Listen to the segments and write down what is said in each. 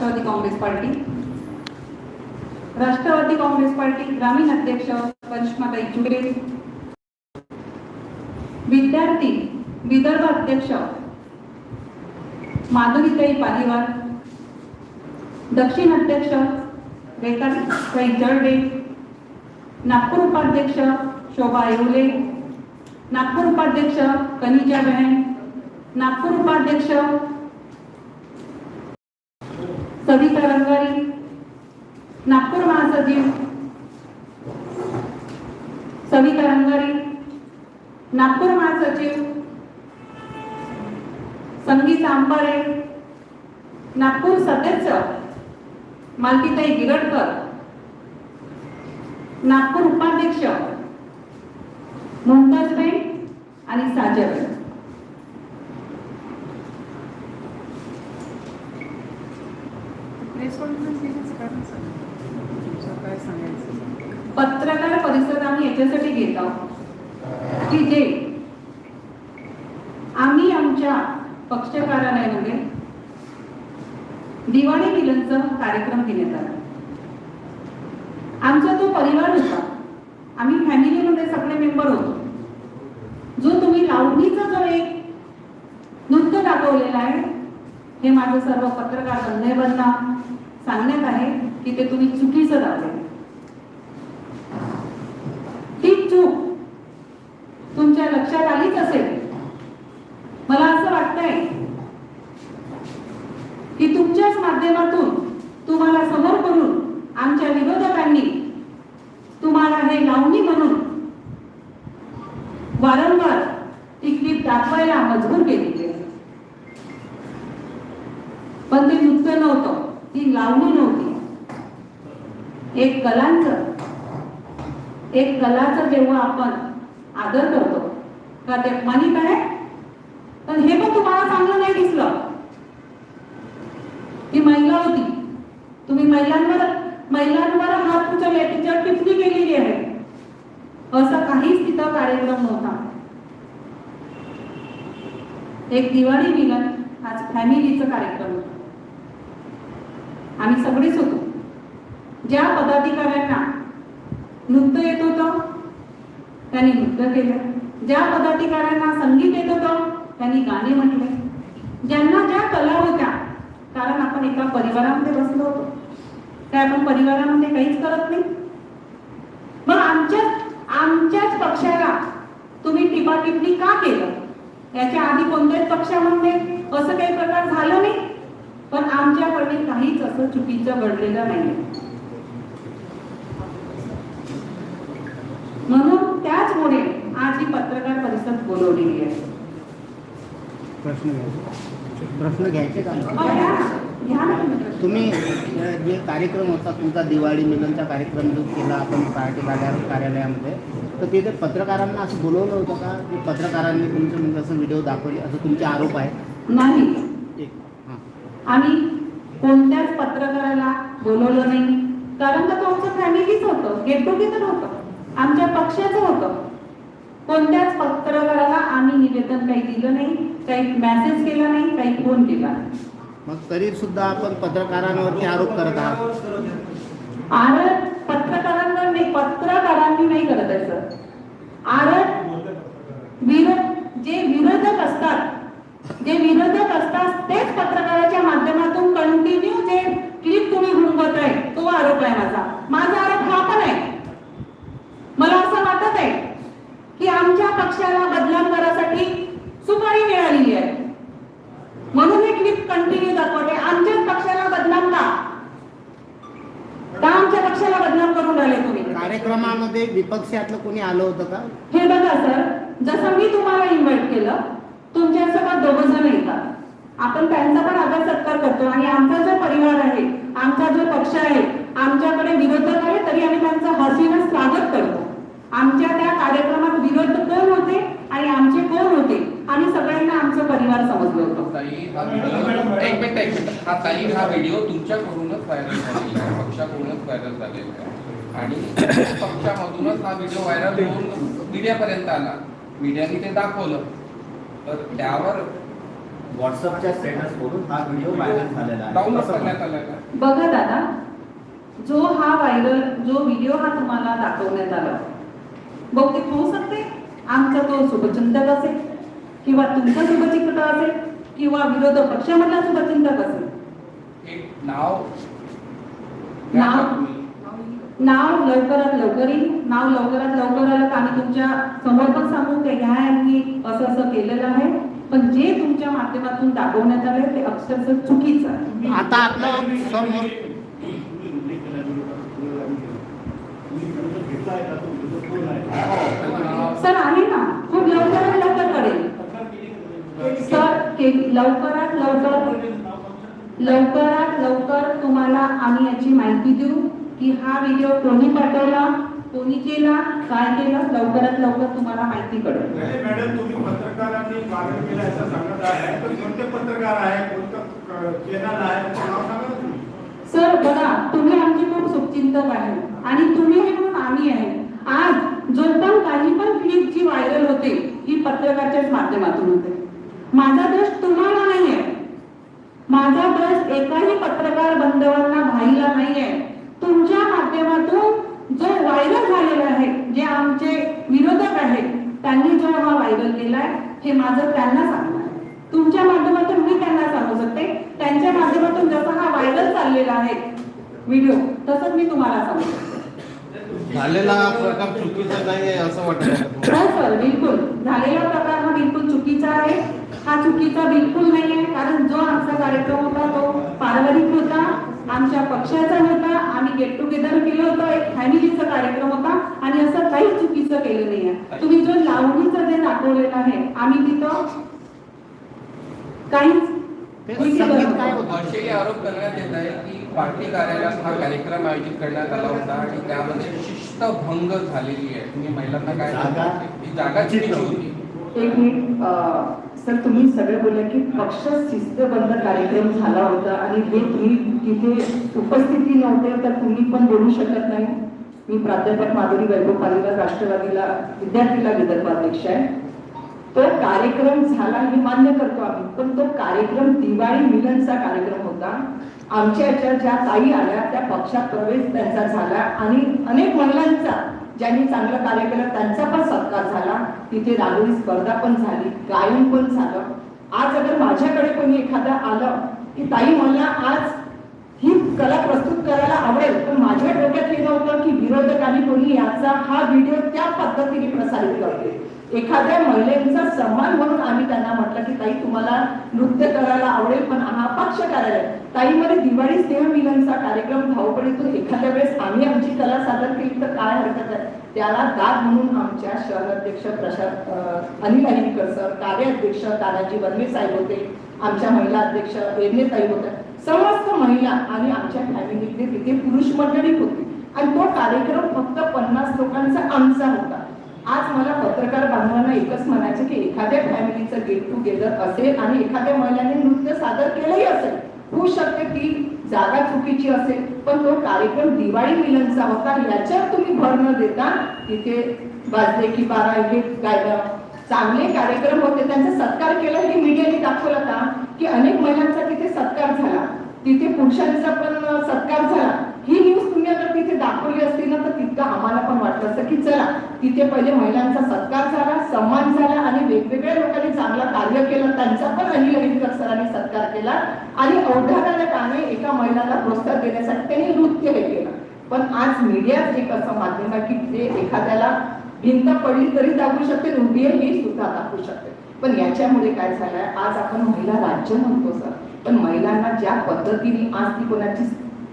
Rashtrawadi Congress party. Rashtrawadi Congress party ग्रामीण अध्यक्ष करिश्माताई चुरे विद्यार्थी विदर्भ अध्यक्ष माधुरीताई पालिवार दक्षिण अध्यक्ष रेखाताई जर्डे नागपूर उपाध्यक्ष शोभा येवले. नागपूर उपाध्यक्ष कनिजा बहन नागपूर उपाध्यक्ष सविता रंगारी नागपूर महासचिव सविता रंगारी नागपूर महासचिव संगीत आंबारे नागपूर सदस्य मालतीताई गिरडकर नागपूर उपाध्यक्ष मुमताजबेन आणि साजरबेन प्रेस कॉन्फरन्स घेण्याचं कारण काय सांगायचं? पत्रकार परिषद आम्ही याच्यासाठी घेत आहोत. की जे आम्ही आमच्या पक्ष कार्यालयामध्ये दिवाळी मिलनचा कार्यक्रम घेण्यात आला. आमचा तो परिवार होता. आम्ही फॅमिलीमध्ये सगळे मेंबर होतो. जो तुम्ही लावणीचा जो एक नृत्य दाखवलेला आहे हे माझं सर्व पत्रकार बंधेबांना सांगण्यात आहे की ते तुम्ही चुकीचं लावले ती चूक तुमच्या लक्षात आलीच असेल मला असं वाटतंय की तुमच्याच माध्यमातून तुम्हाला समोर करून आमच्या विरोधकांनी तुम्हाला हे लावणी म्हणून वारंवार ती क्लिप दाखवायला मजबूर केली आहे पण ते नृत्य नव्हतं ती लावणी नव्हती एक कलांचं एक कलाचा जेव्हा आपण आदर करतो का ते मानित आहे पण हे पण तुम्हाला चांगलं नाही दिसलं. ती महिला होती. तुम्ही महिलांवर महिलांवर हात उचलले. तिच्यावर टिप्पणी केलेली आहे. असा काहीच तिथं कार्यक्रम नव्हता. एक दिवाळी मिलन आज फॅमिलीचा कार्यक्रम होता. आम्ही सगळेच होतो. ज्या पदाधिकाऱ्यांना नृत्य येत होतं त्यांनी नृत्य केलं. ज्या पदाधिकाऱ्यांना संगीत येत होतं त्यांनी गाणे म्हटले. ज्यांना ज्या कला होत्या कारण आपण एका परिवारामध्ये बसलो होतो. काय आपण परिवारामध्ये काहीच करत नाही? मग आमच्या आमच्याच पक्षाला तुम्ही टिपाटिपणी का केलं? याच्या आधी कोणत्याच पक्षामध्ये असं काही प्रकार झालं नाही? पण आमच्याकडे काहीच असं चुकीचं घडलेलं नाही म्हणून त्याचमुळे आज ही बोलवलेली आहे. प्रश्न घ्यायचे. प्रश्न घ्यायचे. का ना तुम्ही जे कार्यक्रम होता तुमचा दिवाळी मिलनचा कार्यक्रम जो केला आपण पार्टी कार्या- कार्यालयामध्ये तर तिथे पत्रकारांना असं बोलवलं होतं का? की पत्रकारांनी तुमचं म्हणजे असं व्हिडिओ दाखवले असं तुमचे आरोप आहेत? नाही. हां. आम्ही कोणत्याच पत्रकाराला बोलवलं नाही. कारण का तो आमचं फॅमिलीच होतं. गेट टुगेदर होतं. आमच्या पक्षाचं होतं. कोणत्याच पत्रकाराला आम्ही निवेदन काही दिलं नाही काही मेसेज केला नाही काही फोन केला नाही. मग तरी सुद्धा आपण पत्रकारांवरती आरोप करत आहात. आरड पत्रकारांवर नाही पत्रकारांनी नाही करत आहे सर. आरड विरोध जे विरोधक असतात जे विरोधक असतात तेच पत्रकाराच्या माध्यमातून कंटिन्यू जे क्लिप तुम्ही घुमवत आहे तो आरोप आहे माझा. माझा आरोप हा पण आहे. मला असं वाटत आहे की आमच्या पक्षाला बदनाम सुपारी मिळालेली आहे. म्हणून हे क्लिप कंटिन्यू दाखवते. आमच्याच पक्षाला बदनाम का? का आमच्या पक्षाला बदनाम करून राहिले तुम्ही? कार्यक्रमामध्ये विपक्षातलं कोणी आलं होतं का? हे बघा सर जसं मी तुम्हाला इन्व्हाइट केलं तुमच्यासोबत दोघं जण येतात. आपण त्यांचा पण आदर सत्कार करतो आणि आमचा जो परिवार आहे आमचा जो पक्ष आहे आमच्याकडे विरोधक आहे तरी आम्ही त्यांचं हसीनं स्वागत करतो. आमच्या त्या कार्यक्रमात विरोध कोण होते आणि आमचे कोण होते? आणि सगळ्यांना आमचा परिवार समजलं होतं. हा एक मिनिट एक मिनिट हा ताई हा व्हिडिओ तुमच्याकडूनच व्हायरल झालेला आहे. पक्षाकडूनच व्हायरल झालेला आहे. आणि पक्षामधूनच हा व्हिडिओ व्हायरल होऊन मीडियापर्यंत आला. मीडियाने ते दाखवलं. तर त्यावर व्हॉट्सअपच्या स्टेटसवरून हा व्हिडिओ व्हायरल झालेला आहे. डाउनलोड असं करण्यात. आलेला आहे. बघा दादा जो हा व्हायरल जो व्हिडिओ हा तुम्हाला दाखवण्यात आला बहुतेक होऊ शकते. आमचा तो शुभचिंतक असेल किंवा तुमचा शुभचिंतक असेल किंवा विरोधक पक्षामधला शुभचिंतक असेल. एक नाव. नाव? नाव. लवकरात लवकर येईल. नाव लवकरात लवकर आलं तर आम्ही तुमच्यासमोर पण सांगू की ह्या यांनी असं असं केलेलं आहे. पण जे तुमच्या माध्यमातून दाखवण्यात आलंय ते अक्षरशः चुकीचं आहे. आता आपलं समोर सर आहे ना? खूप लवकरात लवकर करेल. सर के लवकरात लवकर लवकरात लवकर तुम्हाला आम्ही याची माहिती देऊ की हा व्हिडिओ कोणी पाठवला कोणी केला काय केलं लवकरात लवकर तुम्हाला माहिती कळेल. मॅडम तुम्ही पत्रकारांनी मागणी केलं असं सांगत आहे. कोणते पत्रकार आहे कोणतं चॅनल आहे? सर बघा तुम्ही आमचे खूप शुभचिंतक आहे. आणि तुम्ही म्हणून आम्ही आहे. आज जो काही पण क्लिप जी व्हायरल होते ही पत्रकाराच्याच माध्यमातून होते. माझा दोष तुम्हाला नाही आहे माझा दोष एकाही पत्रकार बंधवांना भाईला नाही आहे तुमच्या माध्यमातून जो व्हायरल झालेला आहे जे आमचे विरोधक आहेत त्यांनी जो हा व्हायरल केलाय हे माझं त्यांना सांगणार तुमच्या माध्यमातून मी त्यांना सांगू शकते. त्यांच्या माध्यमातून जसा हा व्हायरल चाललेला आहे व्हिडिओ तसंच मी तुम्हाला सांगू शकते. झालेला प्रकार चुकीचा नाही आहे असं वाटत हो सर बिलकुल. झालेला प्रकार हा बिलकुल चुकीचा आहे. हा चुकीचा बिलकुल नाही आहे. कारण जो आमचा कार्यक्रम होता तो पारंपरिक होता आमच्या पक्षाचा होता आम्ही गेट टुगेदर केलं होतं एक फॅमिलीचा कार्यक्रम होता आणि असं काहीच चुकीचं केलं नाही आहे. तुम्ही जो लावणीचं जे दाखवलेलं आहे आम्ही तिथं काहीच आरोप करण्यात येत आहे की पार्टी कार्यालयात हा कार्यक्रम आयोजित करण्यात आला होता आणि त्यामध्ये शिस्तभंग झालेली आहे. तुम्ही महिलांना काय? ही जागा चुकीची होती. एक मिनिट सर तुम्ही सगळे बोलले की पक्ष शिस्तबद्ध कार्यक्रम झाला होता आणि हे तुम्ही तिथे उपस्थिती नव्हते तर तुम्ही पण बोलू शकत नाही. मी प्राध्यापक माधुरी वैभव पालिका राष्ट्रवादीला विद्यार्थीला विदर्भाध्यक्ष आहे. तो कार्यक्रम झाला हे मान्य करतो आम्ही पण तो कार्यक्रम दिवाळी मिलनचा कार्यक्रम होता. आमच्याच्या ज्या ताई आल्या त्या पक्षात प्रवेश त्यांचा झाला आणि अनेक महिलांचा ज्यांनी चांगलं कार्य केलं त्यांचा पण सत्कार झाला. तिथे रांगोळी स्पर्धा पण झाली गायन पण झालं. आज अगर माझ्याकडे कोणी एखादा आलं की ताई मला आज ही कला प्रस्तुत करायला आवडेल. पण माझ्या डोक्यात हे नव्हतं की विरोधकांनी कोणी याचा हा व्हिडिओ त्या पद्धतीने प्रसारित करते एखाद्या महिलेचा सन्मान म्हणून आम्ही त्यांना म्हटलं की ताई तुम्हाला नृत्य करायला आवडेल पण हा पक्ष कार्यालय. ताईमध्ये दिवाळी स्नेह मिलनचा कार्यक्रम धावपडीतून एखाद्या वेळेस आम्ही आमची कला सादर केली तर काय हरकत आहे? त्याला दाद म्हणून आमच्या शहराध्यक्ष प्रशांत अनिल अहिरकर सर कार्याध्यक्ष तानाजी वनवे साहेब होते आमच्या महिला अध्यक्ष ताई होत्या. समस्त महिला आणि आमच्या फॅमिलीतले तिथे पुरुष मंडळी होती. आणि तो कार्यक्रम फक्त पन्नास लोकांचा आमचा होता. आज मला पत्रकार बांधवांना एकच म्हणायचं की एखाद्या फॅमिलीचं गेट टुगेदर असेल आणि एखाद्या महिलाने नृत्य सादर केलंही असेल होऊ शकते ती जागा चुकीची असेल पण तो कार्यक्रम दिवाळी मिलनचा होता. याच्यावर तुम्ही भर न देता तिथे वाजले की बारा हे गायला. चांगले कार्यक्रम होते. त्यांचा सत्कार केला हे मीडियाने दाखवलं का? की अनेक महिलांचा सत्कार झाला. तिथे पुरुषांचा पण सत्कार झाला. ही न्यूज तुम्ही अगर तिथे दाखवली असती ना तर तितकं आम्हाला पण वाटलं असतं की चला तिथे पहिले महिलांचा सत्कार झाला सन्मान झाला आणि वेगवेगळ्या लोकांनी चांगला कार्य केलं. त्यांचा पण अनिल अहिरकर सरांनी सत्कार केला. आणि औढादाने एका महिलाला प्रोत्साहन देण्यासाठी त्यांनी नृत्य हे केलं. पण आज मीडिया एक असं माध्यम आहे की ते एखाद्याला भिंत पडली तरी दाखवू शकते आणि उभी हे सुद्धा दाखवू शकते. पण याच्यामुळे काय झालंय? आज आपण महिला राज्य म्हणतो सर. पण महिलांना ज्या पद्धतीने आज ती कोणाची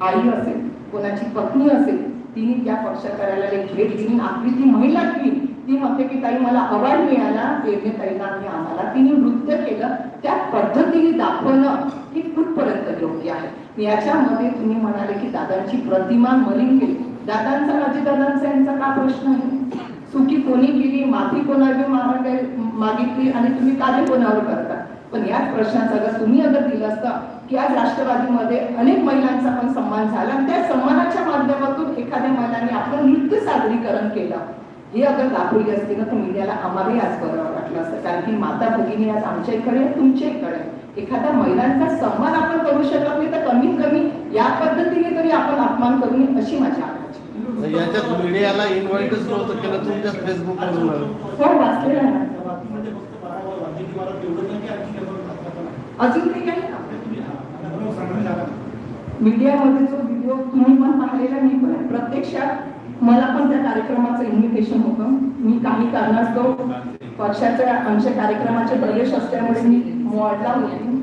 आई असेल कोणाची पत्नी असेल तिने त्या पक्ष एक भेट दिली. आपली ती महिला दिली ती म्हणते की ताई मला अवॉर्ड मिळाला. वेगळे ताईला आम्ही आम्हाला तिने नृत्य केलं. त्या पद्धतीने दाखवणं ही कुठपर्यंत योग्य आहे. याच्यामध्ये तुम्ही म्हणाले की दादांची प्रतिमा मलिन गेली दादांचा राजेदादांचा यांचा का प्रश्न आहे? चुकी कोणी केली? माफी कोणावी मागितली? आणि तुम्ही काले कोणावर करता? पण याच प्रश्नाचं अगर तुम्ही अगर दिलं असतं की आज राष्ट्रवादीमध्ये अनेक महिलांचा पण सन्मान झाला आणि त्या सन्मानाच्या माध्यमातून एखाद्या महिलांनी आपलं नृत्य सादरीकरण केलं हे अगर दाखवली असती ना तर मीडियाला आम्हालाही आज बरं वाटलं असतं कारण की माता भगिनी आज आमच्या इकडे आहे, तुमच्या इकडे. एखाद्या महिलांचा सन्मान आपण करू शकत नाही तर कमीत कमी या पद्धतीने तरी आपण अपमान करू नये अशी माझी अपेक्षा याच्यात मीडियाला इन्व्हाइटच नव्हतं केलं तुमच्या फेसबुकवरून हो वाचलेलं ना. म्हणजे फक्त बाळावर वाद्याची वारा तेवढं नाही की आणखी काही बाबा अजून काही काही मीडियामध्ये जो व्हिडिओ तुम्ही पण पाहिलेला मी पण आहे. प्रत्यक्षात मला पण त्या कार्यक्रमाचं इन्व्हिटेशन होतं. मी काही कारणास्तव पक्षाच्या आमच्या कार्यक्रमाचे प्रवेश असल्यामुळे मी मॉडला होती.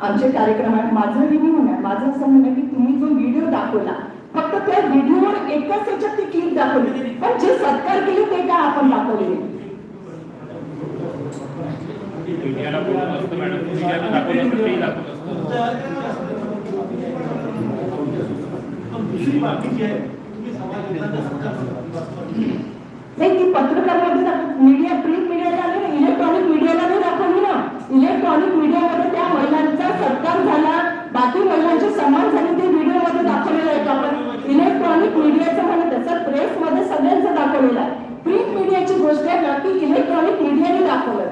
आमचे कार्यक्रम आहे माझं नेहमी म्हणा माझं असं म्हणणं की तुम्ही जो व्हिडिओ दाखवला फक्त त्या व्हिडिओवर एकच याच्यात ती क्लिप दाखवली. पण जे सत्कार केले ते काय आपण दाखवले? मीडियाला बोलत असतं मॅडम मीडियाला दाखवलं असतं तेही दाखवलं दुसरी बाकी जी आहे तुम्ही नाही ती पत्रकारामध्ये मीडिया प्रिंट मीडियाला आली इलेक्ट्रॉनिक मीडियाला नाही दाखवली ना. इलेक्ट्रॉनिक मीडियामध्ये त्या महिलांचा सत्कार झाला. बाकी महिलांचे सन्मान झाले ते व्हिडिओमध्ये दाखवलेलं आहे. का आपण इलेक्ट्रॉनिक मीडियाचं म्हणत आहे. प्रेसमध्ये सगळ्यांचं दाखवलेलं आहे. प्रिंट मीडियाची गोष्ट आहे ना की इलेक्ट्रॉनिक मीडियाने दाखवलं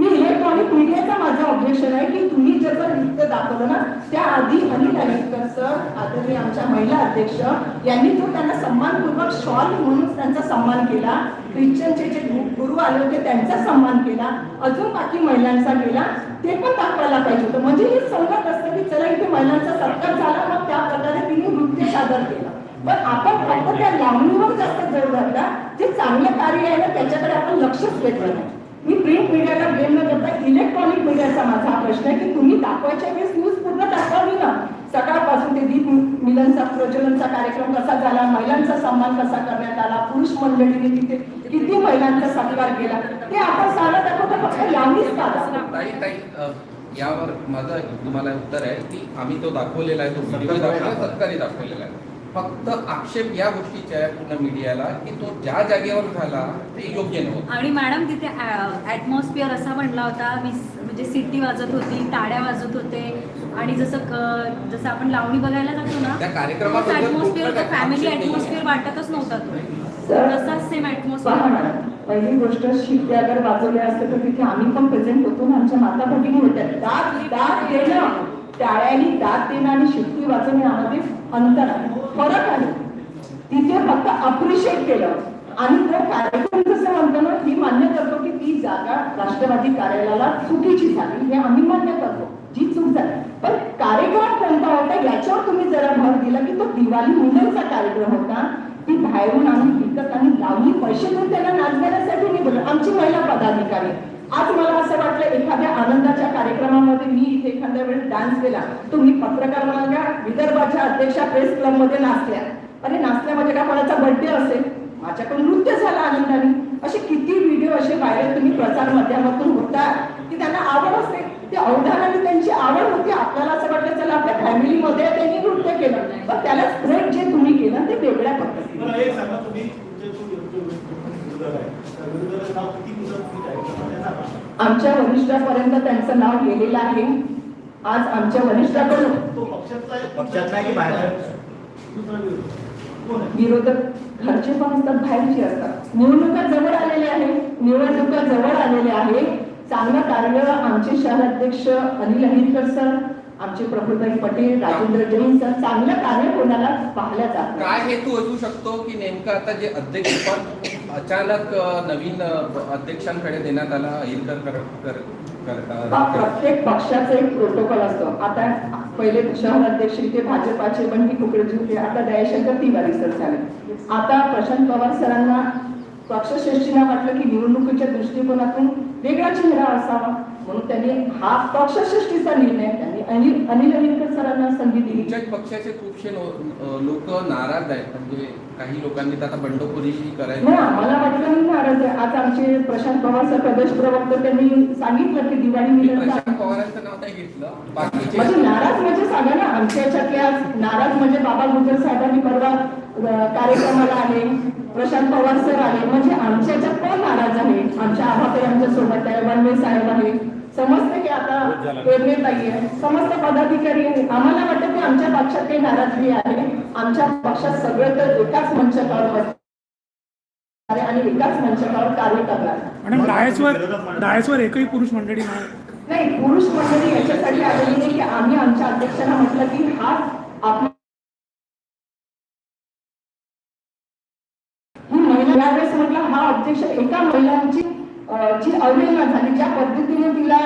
मी इलेक्ट्रॉनिक मीडियाचा माझा ऑब्जेक्शन आहे की तुम्ही जसं नृत्य दाखवलं ना त्याआधी अनिल अनिलकर सर आदरणीय आमच्या महिला अध्यक्ष यांनी जो त्यांना सन्मानपूर्वक शॉल म्हणून त्यांचा सन्मान केला. ख्रिश्चनचे जे गुरु आले होते त्यांचा सन्मान केला. अजून बाकी महिलांचा केला. ते पण दाखवायला पाहिजे होतं. म्हणजे हे संगत असतं की चला इथे महिलांचा सत्कार झाला मग त्या प्रकारे तिने नृत्य सादर केलं. पण आपण फक्त त्या लावणीवर जास्त जोर घातला. जे चांगलं कार्य आहे ना त्याच्याकडे आपण लक्षच घेतलं नाही. मी प्रिंट मीडियाला ब्लेम न करता इलेक्ट्रॉनिक मीडियाचा माझा हा प्रश्न आहे की तुम्ही दाखवायच्या वेळेस न्यूज पूर्ण दाखवावी ना? सकाळपासून ते दीप मिलनचा प्रज्वलनचा कार्यक्रम कसा झाला? महिलांचा सन्मान कसा करण्यात आला? पुरुष मंडळीने तिथे किती महिलांचा सत्कार केला? ते आपण सारं दाखवता फक्त यांनीच का यावर माझं तुम्हाला उत्तर आहे की आम्ही तो दाखवलेला आहे तो व्हिडिओ दाखवला सत्कारी दाखवलेला आहे. फक्त आक्षेप या गोष्टीचा आहे पूर्ण मीडियाला की तो ज्या जागेवर झाला ते योग्य नव्हतं. आणि मॅडम तिथे ॲटमॉस्फिअर असा बनला होता म्हणजे सिटी वाजत होती टाळ्या वाजत होते आणि जसं जसं आपण लावणी बघायला जातो ना त्या कार्यक्रमाबद्दल ॲटमॉस्फिअर फॅमिली. ॲटमॉस्फिअर वाटतच नव्हता तो. तसाच सेम ॲटमॉस्फिअर पहिली गोष्ट शिट्टे अगर वाजवले असते तर तिथे आम्ही पण प्रेझेंट होतो ना आमच्या माता भगिनी होत्या. दात दात देणं टाळ्यानी दात देणं आणि शिट्टी वाजवण्यामध्ये अंतर आहे. फरक आहे. तिथे फक्त अप्रिशिएट केलं. आणि त्या कार्यक्रम जसं म्हणतो ना मान्य करतो की ती जागा राष्ट्रवादी कार्यालयाला चुकीची झाली हे आम्ही मान्य करतो. जी चूक झाली. पण कार्यक्रम कोणता होता याच्यावर तुम्ही जरा भर दिला की तो दिवाळी मुलांचा कार्यक्रम होता. ती बाहेरून आम्ही विकत आणि लावली पैसे देऊन त्यांना नाचवण्यासाठी नाही बोललो. आमची महिला पदाधिकारी. आज मला असं वाटलं एखाद्या आनंदाच्या कार्यक्रमामध्ये मी इथे एखाद्या वेळेस डान्स केला तुम्ही पत्रकार मला विदर्भाच्या अध्यक्षा प्रेस क्लबमध्ये नाचल्या अरे नाचल्या म्हणजे का कोणाचा बर्थडे असेल माझ्याकडून नृत्य झालं आनंदाने असे किती व्हिडिओ असे व्हायरल तुम्ही प्रसार माध्यमातून होता की त्यांना आवड असते ते अवधानाने त्यांची आवड होती आपल्याला असं वाटलं चला आपल्या फॅमिलीमध्ये त्यांनी नृत्य केलं पण त्याला स्प्रेड जे तुम्ही केलं ते वेगळ्या पद्धतीने आमच्या वरिष्ठापर्यंत त्यांचं नाव गेलेलं आहे. आज आमच्या वरिष्ठाकडून विरोधक घरचे पण असतात बाहेरचे असतात. निवडणुका जवळ आलेल्या आहे निवडणुका जवळ आलेल्या आहे चांगलं कार्य आमचे शहराध्यक्ष अनिल अहिरकर सर आमचे प्रफुल्लभाई पटेल राजेंद्र जैन सर चांगलं कार्य कोणाला पाहिलं जात. काय हेतू असू शकतो की नेमकं आता जे अध्यक्ष पद अचानक नवीन अध्यक्षांकडे देण्यात आला अहिरकर कर- कर- प्रत्येक पक्षाचा एक प्रोटोकॉल असतो. आता पहिले शहराध्यक्ष इथे भाजपाचे बंटी कुकडजी होते आता दयाशंकर तिवारी सर झाले. आता प्रशांत पवार सरांना पक्षश्रेष्ठींना वाटलं की निवडणुकीच्या दृष्टिकोनातून वेगळा चेहरा असावा. म्हणून त्यांनी हा पक्षश्रेष्ठीचा निर्णय त्यांनी अनिल अनिल अनिलकर सरांना संधी दिली. पक्षाचे खूपशे लोक नाराज आहेत. म्हणजे काही लोकांनी आता बंडखोरी करायची. आम्हाला वाटलं नाराज आहे. आज आमचे प्रशांत पवार सर प्रदेश प्रवक्ते त्यांनी सांगितलं की दिवाळी मी मिलनचा प्रशांत पवारांचं नाव नाही घेतलं. बाकीचे म्हणजे नाराज म्हणजे सांगा ना आमच्या याच्यातल्या नाराज म्हणजे बाबा गुजर साहेबांनी परवा कार्यक्रमाला आले प्रशांत पवार सर आले म्हणजे आमच्या याच्यात कोण नाराज आहे? आमच्या आभाते आमच्यासोबत आहे. वनवे साहेब आहे. समजते की आता पेरणे ताई आहे समस्त पदाधिकारी आहे आम्हाला वाटतं की आमच्या पक्षात काही नाराजगी आहे. आमच्या पक्षात सगळे तर एकाच आहे आणि एकाच मंचावर कार्य करणार मॅडम डायसवर डायसवर एकही पुरुष मंडळी नाही. नाही पुरुष मंडळी याच्यासाठी आलेली नाही की आम्ही आमच्या अध्यक्षांना म्हटलं की हा आपला ही महिला यावेळेस म्हटलं हा अध्यक्ष एका महिलांची अं, जी अवहेलना झाली ज्या पद्धतीने तिला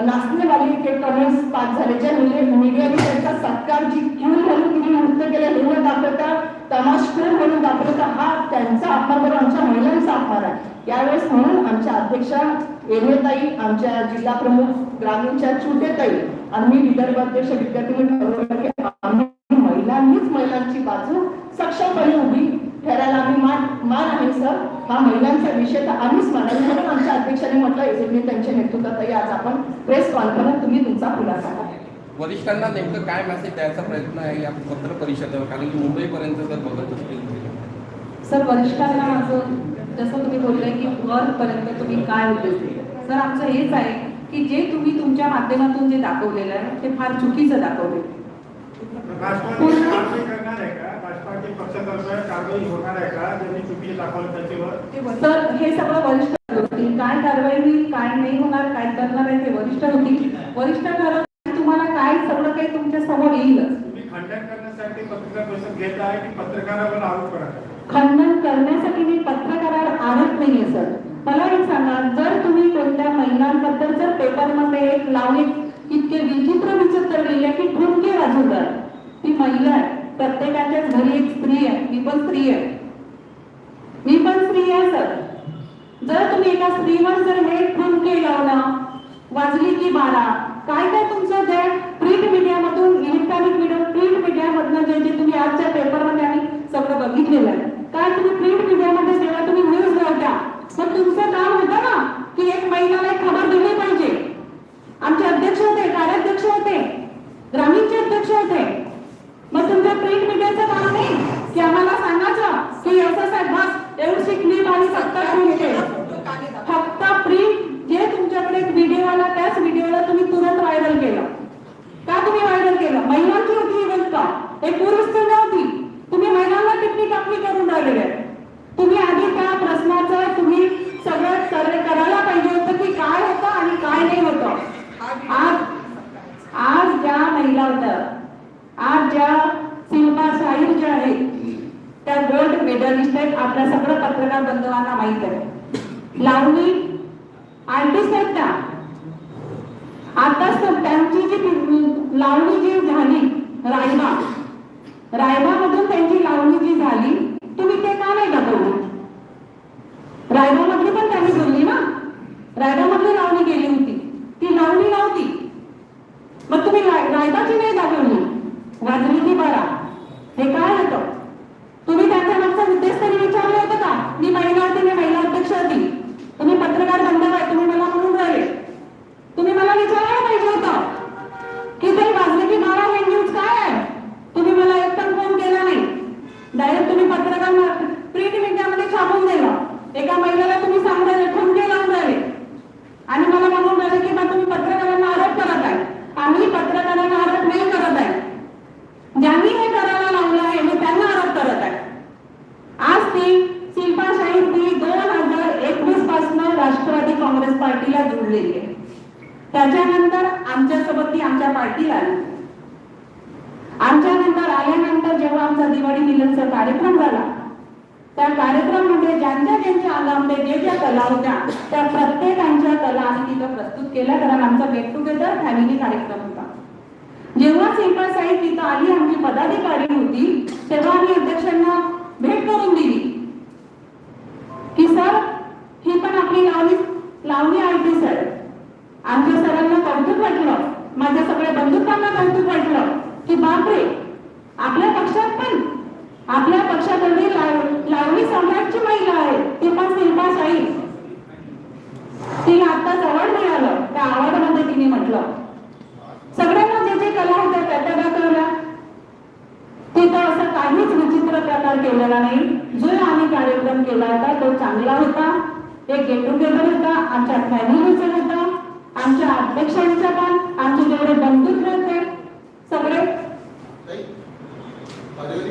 नाचणेवाली ते कमेंट्स पास झाले ज्या मीडियाने त्यांचा सत्कार जी क्यू म्हणून तिने नृत्य केलं हे न दाखवता तमाशखोर म्हणून दाखवता हा त्यांचा अपमान बरोबर आमच्या महिलांचा अपमान आहे. यावेळेस म्हणून आमच्या अध्यक्षा येणेताई आमच्या जिल्हा प्रमुख ग्रामीणच्या चुटेताई आणि मी विदर्भ अध्यक्ष विद्यार्थी ठरवलं की आम्ही महिलांनीच महिलांची बाजू सक्षमपणे उभी ठरायला आम्ही मान मान आहे सर हा महिलांचा विषय तर आम्हीच मानायला म्हणून आमच्या अध्यक्षांनी म्हटलं मी त्यांच्या नेतृत्वात आज आपण प्रेस कॉन्फरन्स तुम्ही तुमचा खुलासा करा. वरिष्ठांना नेमकं काय मेसेज द्यायचा प्रयत्न आहे या पत्र परिषदेवर? कारण की मुंबईपर्यंत जर बघत असतील सर वरिष्ठांना माझं जसं तुम्ही बोलले की वरपर्यंत तुम्ही काय दिले? सर आमचं हेच आहे की जे तुम्ही तुमच्या माध्यमातून जे दाखवलेलं आहे ते फार चुकीचं दाखवले राष्ट्रवादी कारवाई करणार आहे का राष्ट्रवादी पक्षातर्फे कारवाई होणार आहे का? ज्यांनी चुकी दाखवलं त्याच्यावर? सर हे सगळं वरिष्ठ होतील काय कारवाई होईल काय नाही होणार काय करणार आहे ते वरिष्ठ होतील वरिष्ठ ठरवतील तुम्हाला काय सगळं काही तुमच्यासमोर येईलच तुम्ही खंडन करण्यासाठी पत्रकार परिषद घेत आहे की पत्रकारावर आरोप करत आहे? खंडन करण्यासाठी मी पत्रकारावर आरोप नाहीये सर. मला एक सांगा जर तुम्ही कोणत्या महिलांबद्दल जर पेपरमध्ये एक लावणी इतके विचित्र विचित्र लिहिले की ठुमके वाजवतात ती महिला आहे. प्रत्येकाच्याच घरी एक स्त्री आहे. मी पण स्त्री आहे. मी पण स्त्री आहे सर. जर तुम्ही एका स्त्रीवर जर हे ठुमके लावणं वाजली की बारा. काय काय तुमचं जे प्रिंट मीडियामधून इलेक्ट्रॉनिक मीडिया प्रिंट मीडियामधनं जे जे तुम्ही आजच्या पेपरमध्ये आम्ही सगळं बघितलेलं आहे. काय तुम्ही प्रिंट मीडियामध्ये जेव्हा तुम्ही न्यूज लावता मग तुमचं काम होतं ना की एक महिलाला एक खबर दिली पाहिजे. आमचे अध्यक्ष होते कार्याध्यक्ष होते ग्रामीणचे अध्यक्ष होते. मग तुमच्या प्रिंट मीडियाचं काम नाही? की आम्हाला सांगायचं की असं साहेब बस एवढी क्लिप आणि सत्तर मिनिटे फक्त प्रिंट जे तुमच्याकडे एक व्हिडिओ आला त्याच व्हिडिओला तुम्ही तुरंत व्हायरल केलं का तुम्ही व्हायरल केलं महिलांची होती ही गोष्ट एक पुरुषची नव्हती तुम्ही महिलांना टिप्पणी टापणी करून राहिलेले आहे. तुम्ही आधी त्या प्रश्नाचं तुम्ही सगळं सर्वे करायला पाहिजे होतं की काय होतं आणि काय नाही होतं आज आज ज्या महिला होत्या आज ज्या शिल्पा शाहीर ज्या आहेत त्या गोल्ड मेडलिस्ट आहेत आपल्या सगळं पत्रकार बंधवांना माहीत आहे लावणी आर्टिस्ट आहेत त्या आताच तर त्यांची जी पि- लावणी जी झाली रायबा रायबामधून त्यांची लावणी जी झाली तुम्ही ते का नाही दाखवली रायबामधली पण त्यांनी बोलली ना रायबामधली लावणी गेली होती ती लावणी नव्हती मग तुम्ही राय- रायबाची नाही दाखवली वाजली ती बारा हे काय होतं तुम्ही त्यांच्या मागचा उद्देश तरी विचारलं होतं का मी महिला होती मी महिला अध्यक्ष होती तुम्ही पत्रकार बंधव आहे तुम्ही मला म्हणून राहिले तुम्ही मला विचारायला पाहिजे होतं की ते वाजले की बारा हे न्यूज काय आहे तुम्ही मला एक पण फोन केला नाही डायरेक्ट तुम्ही पत्रकार प्रिंट मीडियामध्ये छापून दिलं एका महिलेला तुम्ही सांगताय ठुमके लावून राहिले आणि मला म्हणून राहिले की बा तुम्ही पत्रकारांना आरोप करत आहे आम्ही पत्रकारांना आरोप नाही करत आहे ज्यांनी हे करायला लावलं आहे मी त्यांना आरोप करत आहे आज ती शिल्पा शाहीर ती दोन हजार एकवीसपासून राष्ट्रवादी काँग्रेस पार्टीला आहे त्याच्यानंतर आमच्यासोबत ती आमच्या पार्टीला आली. आमच्यानंतर आल्यानंतर जेव्हा आमचा दिवाळी मिलनचा कार्यक्रम झाला त्या कार्यक्रमामध्ये ज्यांच्या ज्यांच्या अंगामध्ये जे ज्या कला होत्या त्या प्रत्येकांच्या कला आम्ही तिथं प्रस्तुत केल्या कारण आमचा गेट टुगेदर फॅमिली कार्यक्रम होता. जेव्हा सिंपल साहेब तिथं आली आमची पदाधिकारी होती तेव्हा आम्ही अध्यक्षांना भेट करून दिली. की सर ही पण आपली लावणी लावणी आरती सर. आमच्या सरांना कौतुक वाटलं. माझ्या सगळ्या बंधुत्वांना कौतुक वाटलं. की बापरे आपल्या पक्षात पण आपल्या पक्षाकडे लाव- लावणी सम्राटची महिला आहे. ती पण शिल्पा साई तिला आताच अवॉर्ड मिळालं. त्या अवॉर्डमध्ये तिने म्हटलं. सगळ्यांना जे जे कला होत्या त्या त्या दाखवल्या. तिथं असं काहीच विचित्र प्रकार केलेला नाही. जो आम्ही कार्यक्रम केला होता तो चांगला होता. एक गेट टुगेदर होता. आमच्या फॅमिलीचा होता. आमच्या अध्यक्षांचा पण आमचे जेवढे बंधू होते सगळे.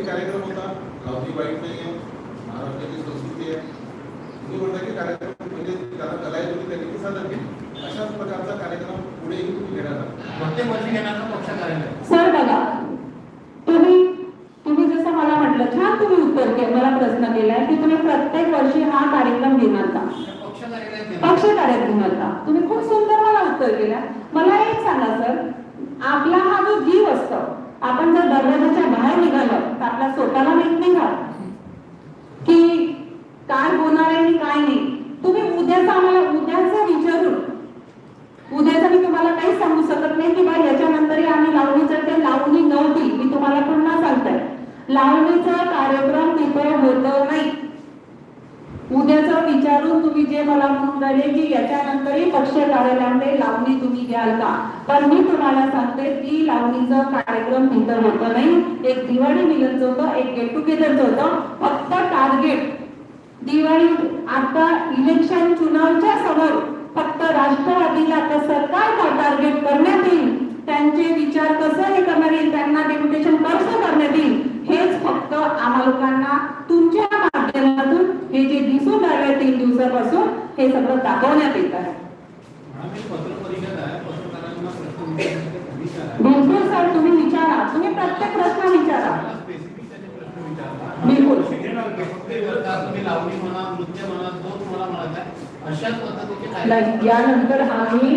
कार्यक्रम होता. लावणी वाईट नाही आहे महाराष्ट्राची संस्कृती आहे. तुम्ही म्हणता की कार्यक्रम म्हणजे ज्यांना कला येत होती त्यांनी सादर केली. अशाच प्रकारचा कार्यक्रम पुढेही तुम्ही घेणार. प्रत्येक वर्षी घेणार का पक्ष कार्यालय? सर बघा. तुम्ही तुम्ही जसं मला म्हटलं छान तुम्ही उत्तर के मला प्रश्न केलाय की तुम्ही प्रत्येक वर्षी हा कार्यक्रम घेणार का? पक्ष कार्यात घेणार. का? तुम्ही खूप मला एक सांगा सर. आपला हा जो जीव असतो आपण जर दरवाजाच्या बाहेर निघालो तर आपल्या स्वतःला माहीत नाही का? की काय होणार आहे आणि काय नाही? तुम्ही उद्याचा आम्हाला उद्याचं विचारून उद्याचं मी तुम्हाला काही सांगू शकत नाही की बा याच्यानंतरही आम्ही लावणीचं ते लावणी नव्हती. मी तुम्हाला पुन्हा सांगताय लावणीचा कार्यक्रम तिथे होत नाही. उद्याचा विचारून तुम्ही जे मला म्हणून राहिले की याच्यानंतरही पक्ष कार्यालयामध्ये लावणी तुम्ही घ्याल का? पण मी तुम्हाला सांगते की लावणीचा कार्यक्रम तिथं होत नाही. एक दिवाळी मिलनच होतं एक गेट टुगेदरच होतं फक्त टार्गेट दिवाळी आता इलेक्शन चुनावच्या समोर फक्त राष्ट्रवादीला कसं काय टार्गेट करण्यात येईल? त्यांचे विचार कसं हे करण्यात येईल? त्यांना डेप्युटेशन कसं करण्यात येईल? हेच फक्त आम्हा लोकांना तुमच्या हे जे दिसून राहिले तीन दिवसापासून हे सगळं दाखवण्यात येत आहे. बिलकुल सर तुम्ही विचारा तुम्ही प्रत्येक प्रश्न विचारा. बिलकुल. यानंतर आम्ही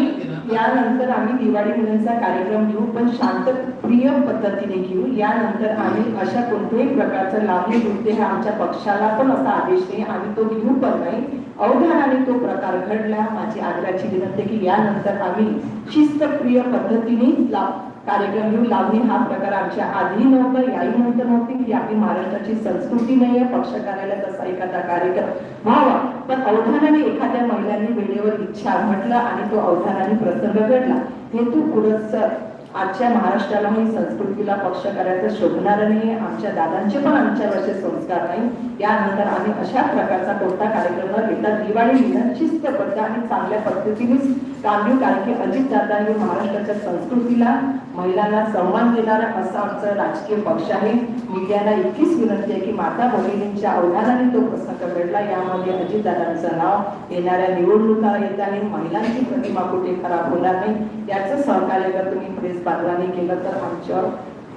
यानंतर आम्ही दिवाळी मुलांचा कार्यक्रम घेऊ पण शांतप्रिय पद्धतीने घेऊ. यानंतर आम्ही अशा कोणत्याही प्रकारचं लावणी नृत्य हे आमच्या पक्षाला पण असा आदेश नाही. आम्ही तो घेऊ पण नाही. अवधानाने तो प्रकार घडला. माझी आग्रहाची विनंती की यानंतर आम्ही शिस्तप्रिय पद्धतीने लाव कार्यक्रम घेऊन लावणी हा प्रकार आमच्या आधी नव्हता याही नंतर नव्हती. ही आपली महाराष्ट्राची संस्कृती नाही आहे पक्ष कार्यालयात असा एखादा कार्यक्रम. व्हावा पण अवधानाने एखाद्या महिलांनी वेळेवर इच्छा म्हटलं आणि तो अवधानाने प्रसंग घडला. हेतू पुरस्सर आजच्या महाराष्ट्राला ही संस्कृतीला पक्ष करायचं शोधणार नाही आमच्या दादांचे पण आमच्या असे संस्कार नाही. यानंतर आम्ही अशा प्रकारचा कोणता कार्यक्रम न घेता दिवाळी निदान शिस्तबद्ध आणि चांगल्या पद्धतीनेच काम कारण की अजित दादा हे महाराष्ट्राच्या संस्कृतीला महिलांना सन्मान देणारा असा आमचा राजकीय पक्ष आहे. मीडियाला इतकीच विनंती आहे की माता भगिनींच्या अवधानाने तो प्रसंग घडला. यामध्ये अजितदादांचं नाव येणाऱ्या निवडणुका येताना महिलांची प्रतिमा कुठे खराब होणार नाही याचं सहकार्य जर तुम्ही प्रेस बांधवाने केलं तर आमच्यावर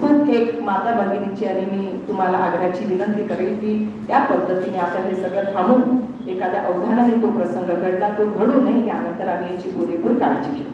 पण एक माता भगिनीची आणि मी तुम्हाला आग्रहाची विनंती करेल की त्या पद्धतीने आपण हे सगळं थांबून एखाद्या अवधानाने तो प्रसंग घडला तो घडू नये यानंतर आम्ही याची पुरेपूर काळजी घेऊ.